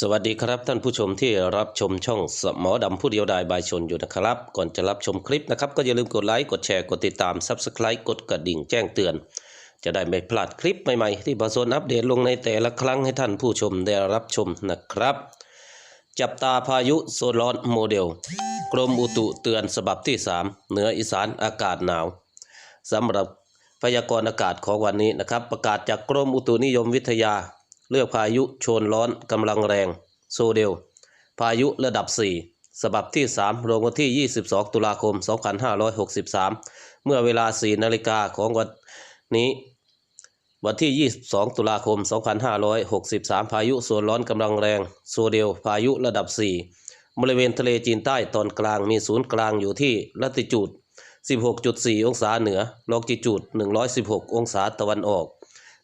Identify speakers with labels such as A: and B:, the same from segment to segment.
A: สวัสดีครับท่านผู้ชมที่รับชมช่องสมอดำผู้เดียวดายบายชนอยู่นะครับ ก่อนจะรับชมคลิปนะครับ ก็อย่าลืมกดไลค์ กดแชร์ กดติดตาม Subscribe กดกระดิ่งแจ้งเตือน จะได้ไม่พลาดคลิปใหม่ๆ ที่บาโซนอัปเดตลงในแต่ละครั้งให้ท่านผู้ชมได้รับชมนะครับ จับตาพายุโซนร้อนโมเดล กรมอุตุเตือนฉบับที่ 3 เหนืออีสานอากาศหนาวสำหรับพยากรณ์อากาศของวันนี้นะครับ ประกาศจากกรมอุตุนิยมวิทยา เลือกพายุโชนร้อนกำลังแรงโซเดล พายุระดับ 4 ฉบับที่ 3 ลงวันที่ 22 ตุลาคม 2563 เมื่อเวลา 4 นาฬิกาของวันนี้ วันที่ 22 ตุลาคม 2563 พายุโซนร้อนกำลังแรงโซเดล พายุระดับ 4 บริเวณทะเลจีนใต้ตอนกลางมีศูนย์กลางอยู่ที่ลัติจูด16.4 องศาเหนือลองจิจูด 116 องศาตะวันออก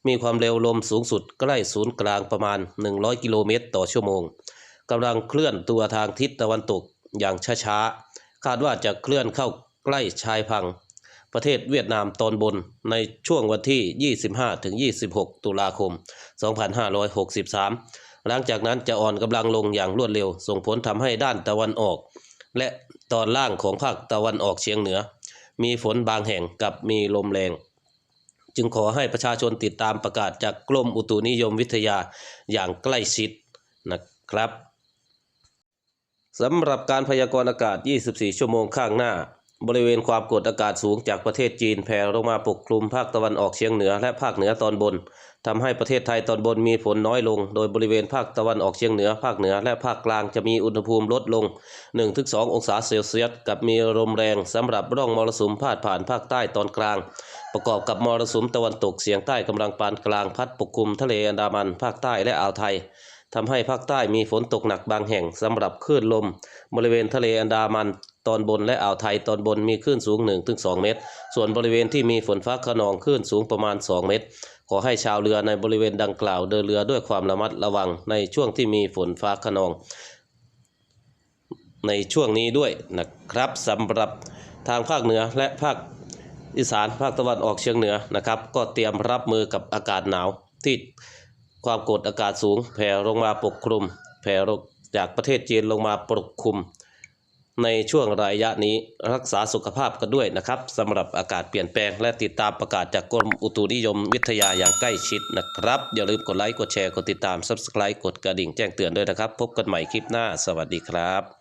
A: มีความเร็วลมสูงสุดใกล้ศูนย์กลางประมาณ 100 กิโลเมตรต่อชั่วโมงกำลังเคลื่อนตัวทางทิศตะวันตกอย่างช้าๆ คาดว่าจะเคลื่อนเข้าใกล้ชายพัง ประเทศเวียดนามตอนบนในช่วงวันที่ 25-26 ตุลาคม 2563 หลังจากนั้นจะอ่อนกำลังลงอย่างรวดเร็ว ส่งผลทำให้ด้านตะวันออก และตอนล่างของภาคตะวันออกเฉียงเหนือ มีฝนบางแห่งกับมีลมแรง จึงขอให้ประชาชนติดตามประกาศจากกรมอุตุนิยมวิทยาอย่างใกล้ชิดนะครับสำหรับการพยากรณ์อากาศ 24 ชั่วโมงข้างหน้า บริเวณความกดอากาศสูงจากประเทศจีนแผ่ลงมาปกคลุมภาคตะวันออกเฉียงเหนือและภาคเหนือตอนบนทำให้ประเทศไทยตอนบนมีฝนน้อยลง โดยบริเวณภาคตะวันออกเฉียงเหนือ ภาคเหนือและภาคกลางจะมีอุณหภูมิลดลง 1-2 องศาเซลเซียสกับมีลมแรงสำหรับร่องมรสุมพาดผ่านภาคใต้ตอนกลาง ประกอบกับมรสุมตะวันตกเฉียงใต้กำลังปานกลางพัดปกคลุมทะเลอันดามัน ภาคใต้และอ่าวไทยทำให้ภาคใต้มีฝนตกหนักบางแห่งสำหรับคลื่นลม บริเวณทะเลอันดามัน ตอนบนและอ่าวไทยตอนบนมีคลื่นสูง 1-2 เมตร ส่วนบริเวณที่มีฝนฟ้าขนองคลื่นสูงประมาณ 2 เมตร ขอให้ชาวเรือในบริเวณดังกล่าวเดินเรือด้วยความระมัดระวังในช่วงที่มีฝนฟ้าขนอง ในช่วงนี้ด้วยนะครับสำหรับทางภาคเหนือและภาคอีสานภาคตะวันออกเฉียงเหนือนะครับ ก็เตรียมรับมือกับอากาศหนาวที่ความกดอากาศสูงแผ่ลงมาปกคลุมแผ่จากประเทศจีนลงมาปกคลุม ในช่วงระยะนี้รักษาสุขภาพกันด้วยนะครับสำหรับอากาศเปลี่ยนแปลงและติดตามประกาศจากกรมอุตุนิยมวิทยาอย่างใกล้ชิดนะครับ อย่าลืมกดไลค์กดแชร์กดติดตาม Subscribe กดกระดิ่งแจ้งเตือนด้วยนะครับ พบกันใหม่คลิปหน้า สวัสดีครับ